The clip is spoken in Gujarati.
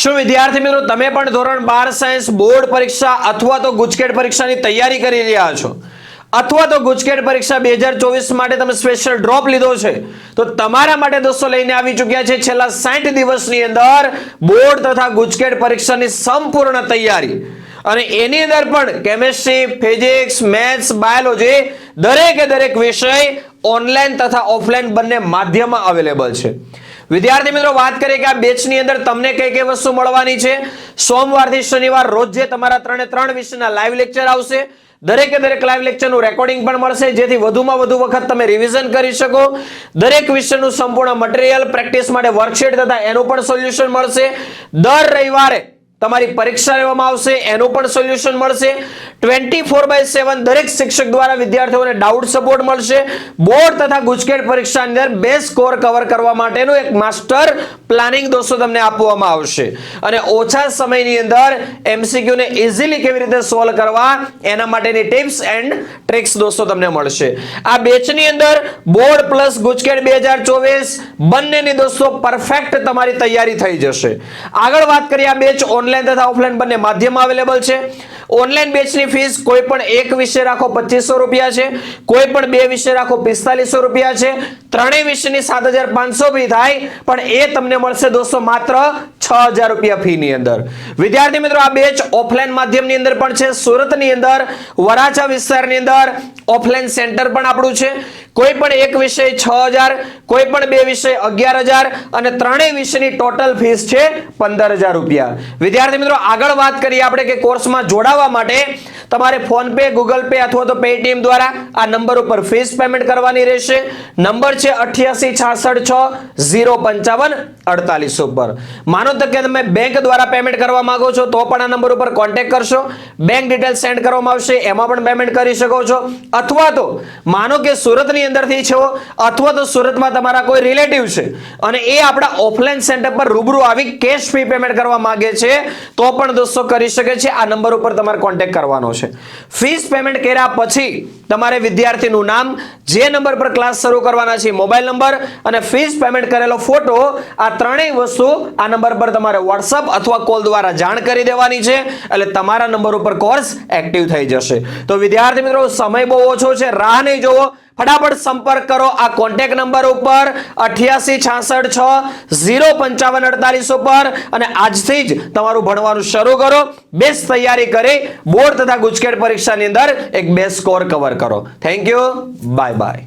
શું વિદ્યાર્થી મિત્રો, તમે પણ ધોરણ બાર સાયન્સ બોર્ડ પરીક્ષા અથવા તો ગુજકેટ પરીક્ષાની તૈયારી કરી રહ્યા છો? અથવા તો ગુજકેટ પરીક્ષા બે હજાર ચોવીસ માટે તમે સ્પેશિયલ ડ્રોપ લીધો છે? તો તમારા માટે દોસ્તો લઈને આવી ચૂક્યા છે છેલ્લા સાઠ દિવસની અંદર બોર્ડ તથા ગુજકેટ પરીક્ષાની સંપૂર્ણ તૈયારી. અને એની અંદર પણ કેમેસ્ટ્રી ફિઝિક્સ મેથ્સ બાયોલોજી દરેકે દરેક વિષય ઓનલાઈન તથા ઓફલાઈન બંને માધ્યમમાં અવેલેબલ છે. વિદ્યાર્થી મિત્રો, વાત કરીએ કે આ બેચની અંદર તમને કઈ કઈ વસ્તુ મળવાની છે? સોમવારથી શનિવાર રોજ જે તમારા ત્રણે ત્રણ વિષયના લાઈવ લેક્ચર આવશે. દરેકે દરેક લાઈવ લેક્ચરનું રેકોર્ડિંગ પણ મળશે. જેથી વધુમાં વધુ વખત તમે રિવિઝન કરી શકો. દરેક વિષયનું સંપૂર્ણ મટીરિયલ પ્રેક્ટિસ માટે વર્કશીટ તથા એનું પણ સોલ્યુશન મળશે. દર રવિવારે તમારી પરીક્ષા લેવામાં આવશે, એનું પણ સોલ્યુશન મળશે. ટ્વેન્ટી ફોર બાય સેવન દરેક શિક્ષક દ્વારા વિદ્યાર્થીઓને ડાઉટ સપોર્ટ મળશે. બોર્ડ તથા ગુજકેટ પરીક્ષા અંદર બે સ્કોર કવર કરવા માટેનું એક માસ્ટર પ્લાનિંગ દોસ્તો તમને આપવામાં આવશે. અને ઓછા સમયની અંદર એમસીક્યુને ઇઝીલી કેવી રીતે સોલ્વ કરવા, એના માટેની ટિપ્સ એન્ડ ટ્રિક્સ દોસ્તો તમને મળશે. આ બેચની અંદર બોર્ડ પ્લસ ગુજકેટ બે હજાર ચોવીસ બંનેની દોસ્તો પરફેક્ટ તમારી તૈયારી થઈ જશે. આગળ વાત કરીએ આ બેચ ઓનલાઈન તથા ઓફલાઈન બંને માધ્યમ અવેલેબલ છે. ઓનલાઈન બેચની ફીસ કોઈ પણ એક વિષય રાખો પચીસો રૂપિયા છે, કોઈ પણ બે વિષય રાખો પિસ્તાલીસો રૂપિયા છે, ત્રણેય વિષયની સાત હજાર પાંચસો ફી થાય, પણ એ તમને મળશે દોસ્તો માત્ર છ હજાર રૂપિયા ફી ની અંદર. વિદ્યાર્થી મિત્રો, આ બેચ ઓફલાઈન માધ્યમની અંદર પણ છે, સુરતની અંદર, વરાછા વિસ્તારની અંદર ઓફલાઈન સેન્ટર પણ આપણું છે. કોઈ પણ એક વિષય છ હજાર, કોઈ પણ બે વિષય અગિયાર હજાર અને ત્રણેય વિષયની ટોટલ ફીસ છે પંદર હજાર રૂપિયા. વિદ્યાર્થી મિત્રો, આગળ વાત કરીએ આપણે કે કોર્સમાં જોડાવા માટે તમારે ફોન પે, ગૂગલ પે અથવા તો પેટીએમ દ્વારા આ નંબર ઉપર ફીસ પેમેન્ટ કરવાની રહેશે. નંબર છે અઠ્યાસી છાસઠ છ ઝીરો પંચાવન અડતાલીસ ઉપર. માનો તો કે તમે બેંક દ્વારા પેમેન્ટ કરવા માંગો છો, તો પણ આ નંબર ઉપર કોન્ટેક્ટ કરશો. બેંક ડિટેલ સેન્ડ કરવામાં આવશે. એમાં પણ પેમેન્ટ કરી શકો છો. અથવા તો માનો કે સુરતની અંદરથી છો, અથવા તો સુરતમાં તમારા કોઈ રિલેટિવ છે અને એ આપણા ઓફલાઈન સેન્ટર પર રૂબરૂ આવી કેશ ફી પેમેન્ટ કરવા માંગે છે, તો પણ દોસ્તો કરી શકે છે. આ નંબર ઉપર તમારે કોન્ટેક્ટ કરવાનો છે. ફીસ પેમેન્ટ કર્યા પછી તમારે વિદ્યાર્થીનું નામ જે નંબર પર ક્લાસ શરૂ કરવાના છે મોબાઈલ નંબર અને ફીસ પેમેન્ટ કરેલો ફોટો આ ત્રણેય વસ્તુ આ નંબર પર તમારે વોટ્સઅપ અથવા કોલ દ્વારા જાણ કરી દેવાની છે, એટલે તમારા નંબર ઉપર કોર્સ એક્ટિવ થઈ જશે. તો વિદ્યાર્થી મિત્રો, સમય બહુ ઓછો છે, રાહ નહીં જોવો ફટાફટ સંપર્ક કરો આ કોન્ટેક્ટ નંબર ઉપર અઠ્યાસી છાસઠ છ, ઝીરો પંચાવન અડતાલીસ ઉપર અને આજથી જ તમારું ભણવાનું શરૂ કરો. બેસ્ટ તૈયારી કરી બોર્ડ તથા ગુજકેટ પરીક્ષાની અંદર એક બેસ્ટ સ્કોર કવર કરો. Thank you bye bye